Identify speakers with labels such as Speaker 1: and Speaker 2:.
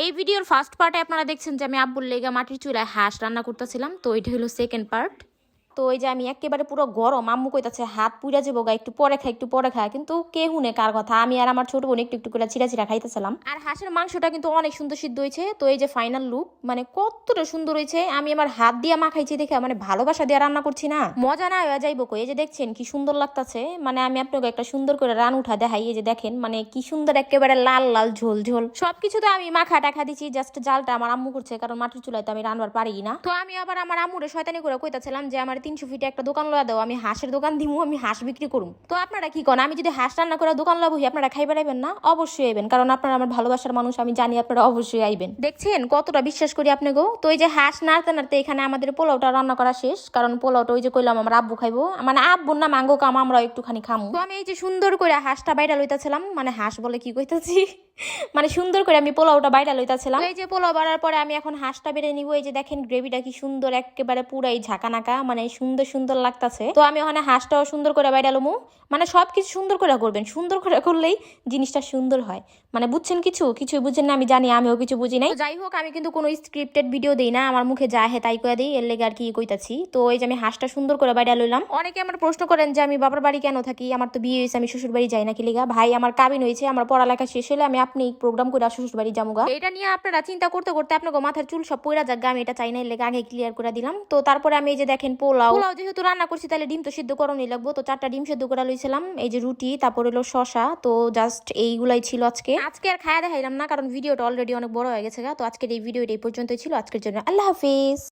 Speaker 1: এই ভিডিওর ফার্স্ট পার্টে আপনারা দেখছেন যে আমি আব্বুল লেগা মাটির চুলায় হাঁস রান্না করতেছিলাম, তো এটা হলো সেকেন্ড পার্ট তো ওই যে আমি একেবারে পুরো গরম, আম্মু কইতাছে, হাত পুড়া যাব গা, একটু পরে খাই একটু পরে খাই কিন্তু কে হুনে কার কথা? আমি আর আমার ছোট বোন একটু একটু করে চিরা চিরা খাইতেছিলাম। আর হাঁসের মাংসটা কিন্তু অনেক সুন্দর সিদ্ধ হয়েছে তো এই যে ফাইনাল লুক মানে কতটা সুন্দর হয়েছে আমি আমার হাত দিয়ে মাখাইছি দেখে মানে ভালোবাসা দিয়ে রান্না করছি না। মজা না হয়ে যাইবো এই যে দেখছেন কি সুন্দর লাগতাছে। মানে আমি আপনাকে একটা সুন্দর করে রান উঠা দেখাই। এই যে দেখেন মানে কি সুন্দর একেবারে লাল লাল, ঝোল ঝোল। সবকিছু তো আমি মাখা টাখা দিছি জাস্ট জালটা আমার আম্মু করছে, কারণ মাটির চুলায় তো আমি রান্নার পারি না। তো আমি আবার আমার আম্মুরে শয়তানি করে কইতাছিলাম যে, আমার তিনশো ফিটে একটা দোকান লয়া দাও, আমি হাঁসের দোকান দিমু, আমি হাঁস বিক্রি করুম। তো আপনারা কি করেন আমি যদি হাঁস রান্না করে দোকান লাবহি আপনারা খাইবার আইবেন না? অবশ্যই আইবেন, কারণ আপনারা আমার ভালোবাসার মানুষ, আমি জানি আপনারা অবশ্যই আইবেন। দেখছেন কতটা বিশ্বাস করি আপনি গো? তো এই যে হাঁস নাড়তে নাড়তে এখানে আমাদের পোলাওটা রান্না করা শেষ, কারণ পোলাওটা ওই যে কইলাম, আমার আব্বু খাইবো। মানে আব্বুর না মাঙ্গো কাম আমরা একটুখানি খামু। তো আমি এই যে সুন্দর করে হাঁসটা বাইরে লইতাছিলাম মানে হাঁস বলে কি কইতাছি? মানে সুন্দর করে আমি পোলাওটা বাইরে লইতাছিলাম। এই যে পোলাও বাড়ার পরে আমি এখন হাঁসটা বেড়ে নিব। এই যে দেখেন গ্রেভিটা কি সুন্দর, একেবারে পুরাই ঝাঁকানাকা মানে সুন্দর সুন্দর লাগতাছে। তো আমি ওখানে হাঁসটাও সুন্দর করে বাইরে লমু। মানে সব কিছু সুন্দর করে করবেন। সুন্দর করে করলেই জিনিসটা সুন্দর হয়। মানে বুঝছেন কিছু? কিছু বুঝছেন না, আমি জানি, আমিও কিছু বুঝি নাই। যাই হোক, আমি কিন্তু কোনো স্ক্রিপ্টেড ভিডিও দেই না। আমার মুখে যা হে তাই করে দিই, এর লেগে আর কি কইতাছি। তো এই যে আমি হাঁসটা সুন্দর করে বাইরে লইলাম। অনেকে আমার প্রশ্ন করেন যে আমি বাবার বাড়ি কেন থাকি? আমার তো বিয়ে হয়েছে আমি শ্বশুর বাড়ি যাই না কি লিগা? ভাই, আমার কাবিন হয়েছে আমার পড়ালেখা শেষ হলে আমি আপনি প্রোগ্রাম করে শ্বশুর বাড়ি যামুগা এটা নিয়ে আপনারা চিন্তা করতে করতে আপনাকে মাথার চুল সব পয়রা যাক আমি এটা চাই না লেগে আগে ক্লিয়ার করে দিলাম। তো তারপরে আমি এই যে দেখেন পোলাও। পোলাও যেহেতু রান্না করছি, তাহলে ডিম তো সিদ্ধ করণই লাগবো। তো চারটা ডিম সিদ্ধ করে লইছিলাম, এই যে রুটি, তারপর হলো শশা তো জাস্ট এইগুলাই ছিল আজকে। আজকে আর খায়া দেখাইলাম না, কারণ ভিডিওটা অলরেডি অনেক বড় হয়ে গেছে তো আজকের এই ভিডিওটা এই পর্যন্তই ছিল। আজকের জন্য আল্লাহ হাফিজ।